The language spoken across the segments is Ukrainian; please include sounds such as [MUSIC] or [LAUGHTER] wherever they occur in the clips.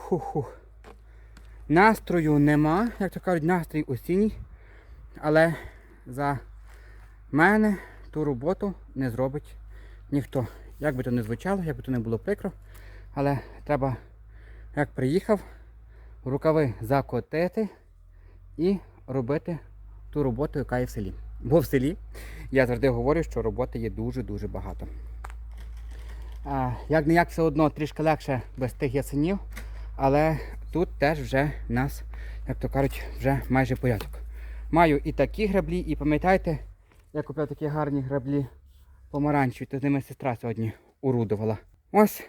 Ху-ху-ху. Настрою нема, як то кажуть, настрій осінній. Але за мене ту роботу не зробить ніхто. Як би то не звучало, як би то не було прикро. Але треба, як приїхав, рукави закотити і робити ту роботу, яка є в селі. Бо в селі я завжди говорю, що роботи є дуже-дуже багато. Як не як все одно трішки легше без тих ясенів, але тут теж вже в нас, як то кажуть, вже майже порядок. Маю і такі граблі, і пам'ятаєте, я купив такі гарні граблі помаранчеві, то з ними сестра сьогодні урудувала. Ось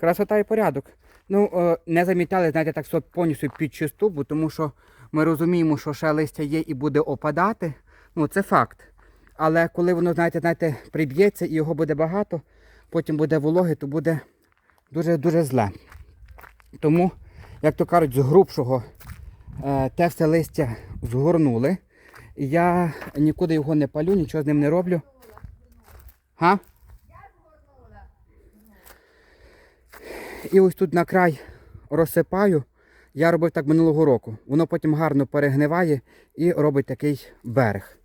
красота і порядок. Ну, е, не замітали, знаєте, так все повністю під чисту, тому що ми розуміємо, що ще листя є і буде опадати. Ну, це факт. Але коли воно, знаєте, знаєте, приб'ється і його буде багато, потім буде вологи, то буде дуже-дуже зле. Тому, як то кажуть, з грубшого е, те все листя згорнули. Я нікуди його не палю, нічого з ним не роблю. Га? І ось тут на край розсипаю. Я робив так минулого року. Воно потім гарно перегниває і робить такий берег.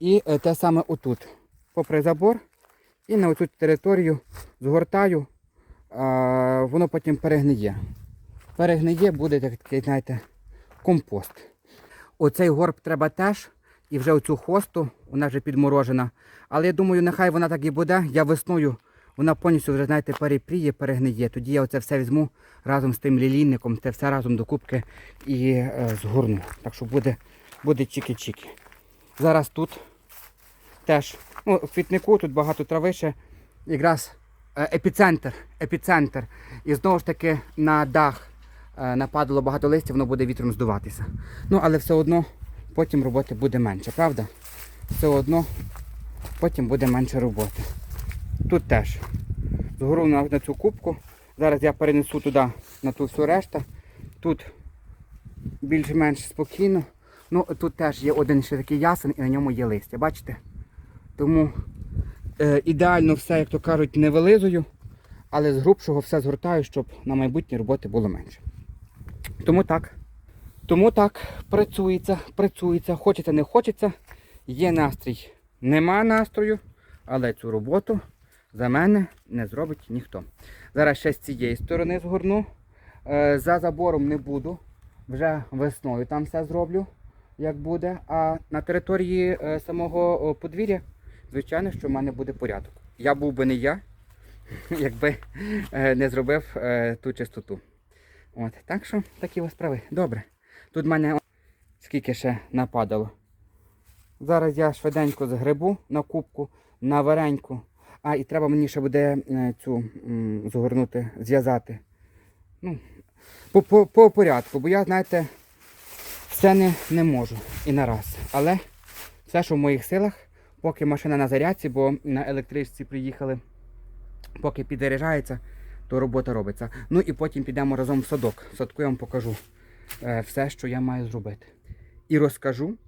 І е, те саме отут. Попри забор і на оцю територію згортаю, воно потім перегниє. Перегниє, буде такий, знаєте, компост. Оцей горб треба теж, і вже оцю хосту, вона вже підморожена. Але я думаю, нехай вона так і буде. Я весною вона повністю вже, знаєте, перепріє, перегниє. Тоді я оце все візьму разом з тим лілійником, це все разом до кубки і е, згорну. Так що буде, буде чіки-чіки. Зараз тут теж, ну, в квітнику тут багато трави ще, якраз е, епіцентр, епіцентр. І знову ж таки на дах нападало багато листя, воно буде вітром здуватися. Ну, але все одно потім роботи буде менше, правда? Все одно потім буде менше роботи. Тут теж. Згору на, на цю кубку. Зараз я перенесу туди на ту всю решту. Тут більш-менш спокійно. Ну, тут теж є один ще такий ясен і на ньому є листя, бачите? Тому е, ідеально все, як то кажуть, не вилизую, але з грубшого все згортаю, щоб на майбутнє роботи було менше. Тому так. Тому так, працюється, працюється, хочеться, не хочеться. Є настрій. Нема настрою, але цю роботу за мене не зробить ніхто. Зараз ще з цієї сторони згорну. Е, За забором не буду. Вже весною там все зроблю, як буде. А на території е, самого подвір'я, звичайно, що в мене буде порядок. Я був би не я, [LAUGHS] якби е, не зробив ту чистоту. От, так що такі ось справи. Добре. Тут в мене скільки ще нападало. Зараз я швиденько згребу на кубку, на вареньку. А, і треба мені ще буде е, цю згорнути, зв'язати. Ну, по, по, по порядку, бо я, знаєте, все не, не можу і на раз. Але все, що в моїх силах, поки машина на зарядці, бо на електричці приїхали, поки підзаряджається, то робота робиться. Ну і потім підемо разом в садок. В садку я вам покажу е, все, що я маю зробити. І розкажу,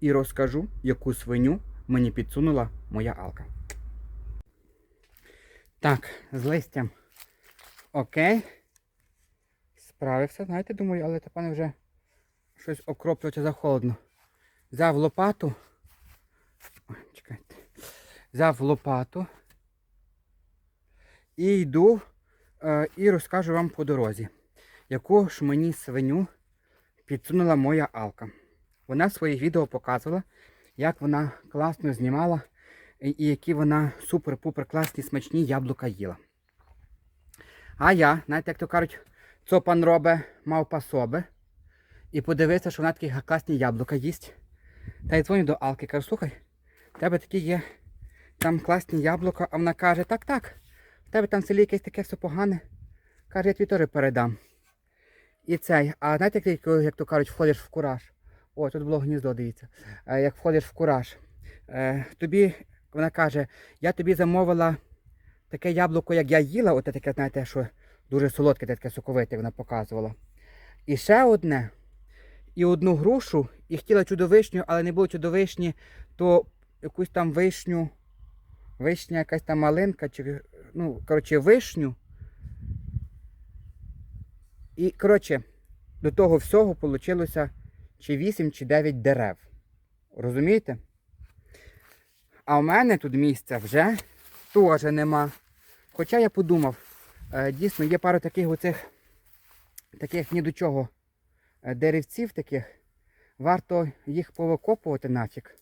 і розкажу, яку свиню мені підсунула моя Алка. Так, з листям. Окей. Справився, знаєте, думаю, але та пане вже щось окроплюється за холодно. Взяв лопату. Ой, чекайте. Взяв лопату. І йду і розкажу вам по дорозі, яку ж мені свиню підсунула моя Алка. Вона в своїх відео показувала, як вона класно знімала і які вона супер-пупер класні смачні яблука їла. А я, знаєте, як то кажуть, що пан робе, мав пасоби. І подивився, що вона такі класні яблука їсть. Та й дзвоню до Алки, кажу, слухай, в тебе такі є там класні яблука, а вона каже, так, так, тебе там в селі якесь таке все погане. Каже, я тобі теж передам. І цей, а знаєте, як, як то кажуть, входиш в кураж. О, тут було гніздо, дивіться. Е, Як входиш в кураж. Е, тобі, вона каже, я тобі замовила таке яблуко, як я їла, оте таке, знаєте, що дуже солодке, таке соковите, вона показувала. І ще одне, і одну грушу, і хотіла чудовишню, але не було чудовишні, то якусь там вишню, вишня, якась там малинка, чи, ну, коротше, вишню. І, коротше, до того всього вийшло чи 8, чи 9 дерев. Розумієте? А в мене тут місця вже теж нема. Хоча я подумав, е, дійсно є пару таких оцих, таких ні до чого е, деревців таких. Варто їх повикопувати нафіг.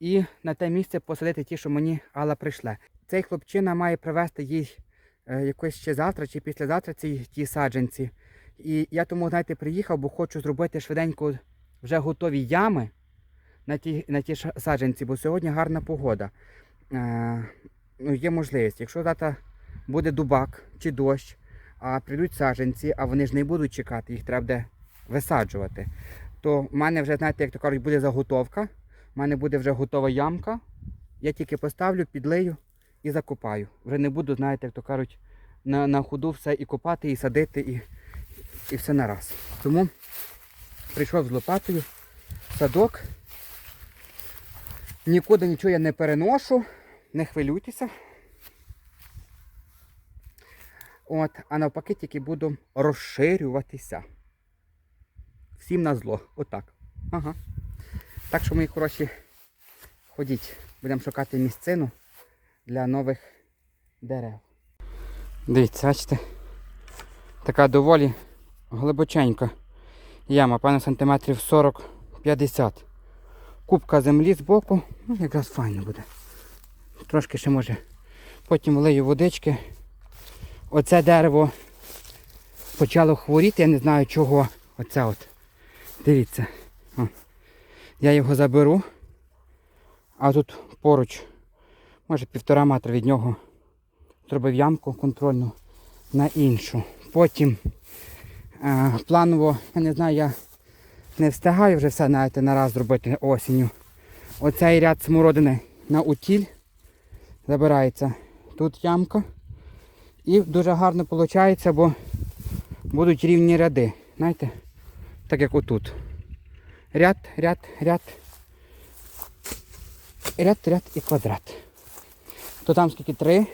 І на те місце посадити ті, що мені Алла прийшла. Цей хлопчина має привезти їй е, якось ще завтра чи післязавтра ці ті саджанці. І я тому, знаєте, приїхав, бо хочу зробити швиденько вже готові ями на ті, на ті саджанці, бо сьогодні гарна погода. Е, ну, є можливість. Якщо завтра буде дубак чи дощ, а прийдуть саджанці, а вони ж не будуть чекати, їх треба буде висаджувати. То в мене вже, знаєте, як то кажуть, буде заготовка. У мене буде вже готова ямка. Я тільки поставлю, підлию і закопаю. Вже не буду, знаєте, як то кажуть, на, на ходу все і копати, і садити, і, і все на раз. Тому прийшов з лопатою садок. Нікуди нічого я не переношу, не хвилюйтеся. От, а навпаки тільки буду розширюватися. Всім на зло. Отак. Ага. Так що, мої хороші, ходіть, будемо шукати місцину для нових дерев. Дивіться, бачите, така доволі глибоченька яма, певно, сантиметрів 40-50. Кубка землі збоку, ну, якраз файно буде. Трошки ще може. Потім влию водички. Оце дерево почало хворіти, я не знаю чого. Оце от. Дивіться. О. Я його заберу. А тут поруч, може півтора метра від нього, зробив ямку контрольну на іншу. Потім е, планово, я не знаю, я не встигаю вже все знаєте, нараз зробити осінню. Оцей ряд смородини на утіль забирається. Тут ямка. І дуже гарно виходить, бо будуть рівні ряди. Знаєте? Так як отут. Ряд, ряд, ряд. Ряд, ряд і квадрат. То там скільки три.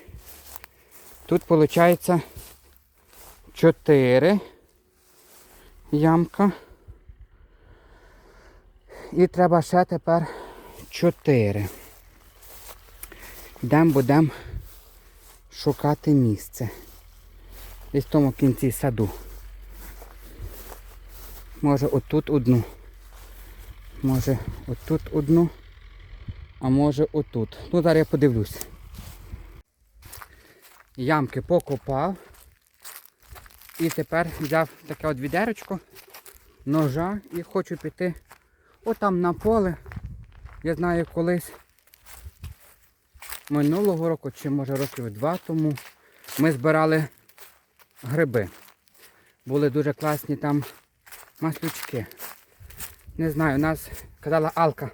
Тут виходить чотири ямка. І треба ще тепер чотири. Йдемо будемо шукати місце. Десь в тому кінці саду. Може отут одну. Може отут одну. А може отут. Ну зараз я подивлюсь. Ямки покопав. І тепер взяв таке от відерочко, ножа і хочу піти отам на поле. Я знаю колись минулого року, чи може років два тому, ми збирали гриби. Були дуже класні там маслючки. Не знаю, нас казала Алка.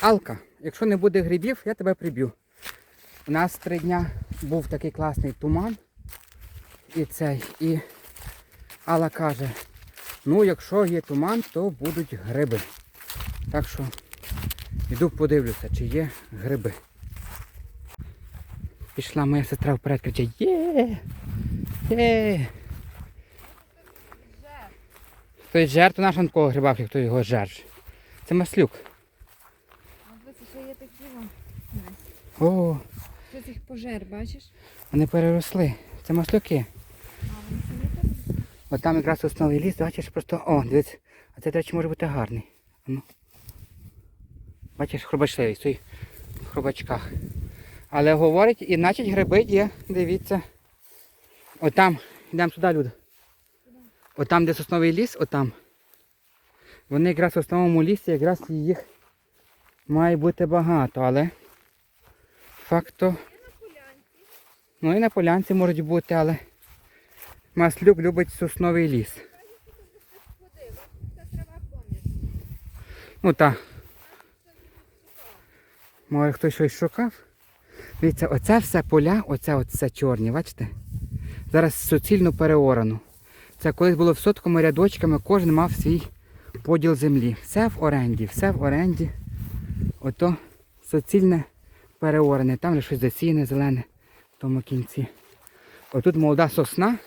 Алка, якщо не буде грибів, я тебе приб'ю. У нас три дня був такий класний туман. І цей. І Алла каже, ну якщо є туман, то будуть гриби. Так що йду подивлюся, чи є гриби. Пішла моя сестра вперед, кричить, є! Є! Хтось жер, то наш на такого гриба, хто його жер. Це маслюк. О, Хтось їх пожер, бачиш? вони переросли. Це маслюки. От там якраз основний ліс, бачиш, просто. О, дивись, а це, до речі, може бути гарний. Ну. Бачиш, хробачливий, стоїть в хробачках. Але говорить, і значить гриби є, дивіться. Отам, йдемо сюди, люди. Отам, де сосновий ліс, отам. Вони якраз в основному лісі, якраз їх має бути багато, але факт то. Ну і на полянці можуть бути, але Маслюк любить сосновий ліс. Ну так. Може хтось щось шукав. Дивіться, оце все поля, оце от все чорні, бачите? Зараз суцільно переорано. Це колись було в сотками рядочками, кожен мав свій поділ землі. Все в оренді, все в оренді. Ото суцільне переорене. Там вже щось засіяне зелене в тому кінці. Отут молода сосна.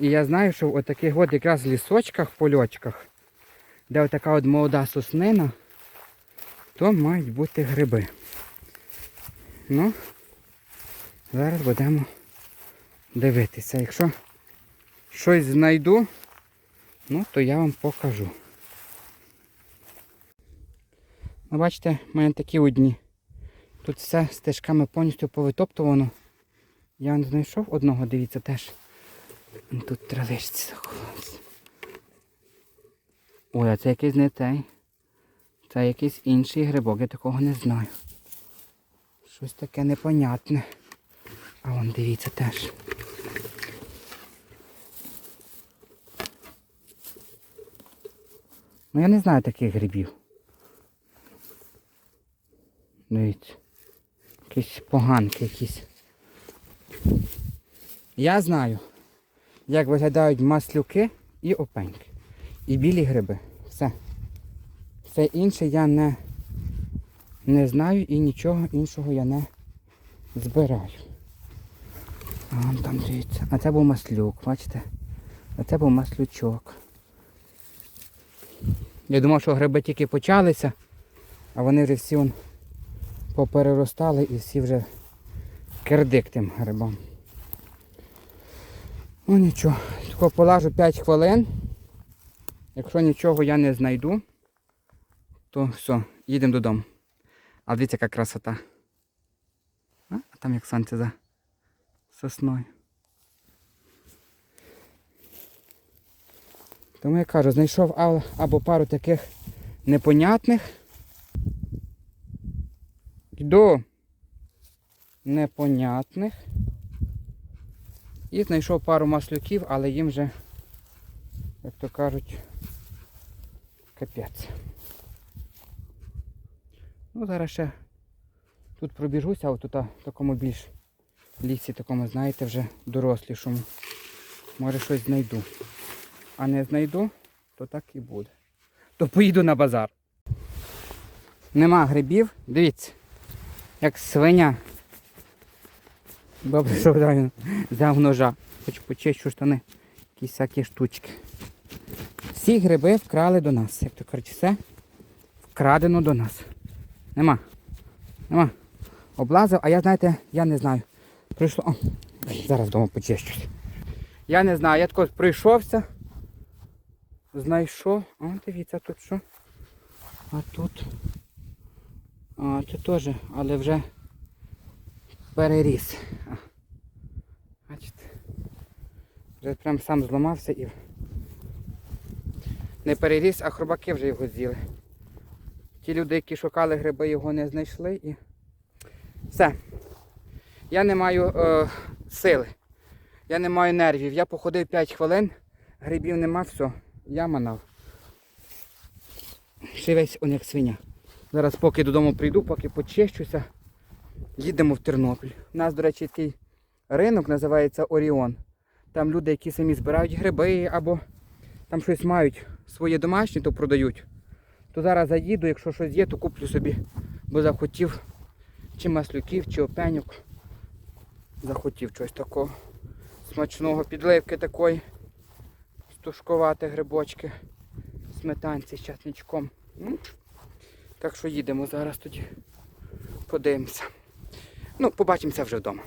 І я знаю, що в таких от якраз лісочках, польочках, де отака от молода соснина, то мають бути гриби. Ну, зараз будемо дивитися. Якщо щось знайду, ну то я вам покажу. Ну, бачите, в мене такі одні. Тут все стежками повністю повитоптувано. Я не знайшов одного, дивіться теж. Тут травичці заховався. Ой, а це якийсь не той. Це якийсь інший грибок, я такого не знаю. Щось таке непонятне. А вон дивіться теж. Ну я не знаю таких грибів. Дивіться. Якісь поганки якісь. Я знаю, як виглядають маслюки і опеньки. І білі гриби. Все. Все інше я не, не знаю і нічого іншого я не збираю. А там дивіться. А це був маслюк, бачите? А це був маслючок. Я думав, що гриби тільки почалися, а вони вже всі вон попереростали і всі вже кирдик тим грибам. Ну нічого, тако полажу 5 хвилин. Якщо нічого я не знайду, то все, їдемо додому. А дивіться, яка красота. А там як сонце за сосною. Тому я кажу, знайшов або пару таких непонятних. Йду непонятних. І знайшов пару маслюків, але їм вже, як то кажуть, капець. Ну, зараз ще тут пробіжуся, а от тут в такому більш лісі, такому, знаєте, вже дорослішому. Може щось знайду. А не знайду, то так і буде. То поїду на базар. Нема грибів, дивіться, як свиня. Добре, що взяв, взяв ножа. Хоч почищу штани. Якісь всякі штучки. Всі гриби вкрали до нас. Як то кажуть, все вкрадено до нас. Нема. Нема. Облазив, а я, знаєте, я не знаю. Прийшло. О, зараз вдома почищусь. Я не знаю, я тако прийшовся. Знайшов. О, дивіться, тут що. А тут. Це теж, але вже переріс. Бачите? Вже прям сам зламався і не переріс, а хробаки вже його з'їли. Ті люди, які шукали гриби, його не знайшли і все. Я не маю е, сили. Я не маю нервів. Я походив 5 хвилин, грибів нема, все. Я манав. Ще весь он як свиня. Зараз поки додому прийду, поки почищуся, їдемо в Тернопіль. У нас, до речі, такий ринок називається Оріон. Там люди, які самі збирають гриби або там щось мають своє домашнє, то продають. То зараз заїду, якщо щось є, то куплю собі, бо захотів чи маслюків, чи опеньок. Захотів щось такого смачного підливки такої. Стушкувати грибочки, сметанці з часничком. Так що їдемо зараз тоді. Подивимося. Ну, побачимося вже вдома.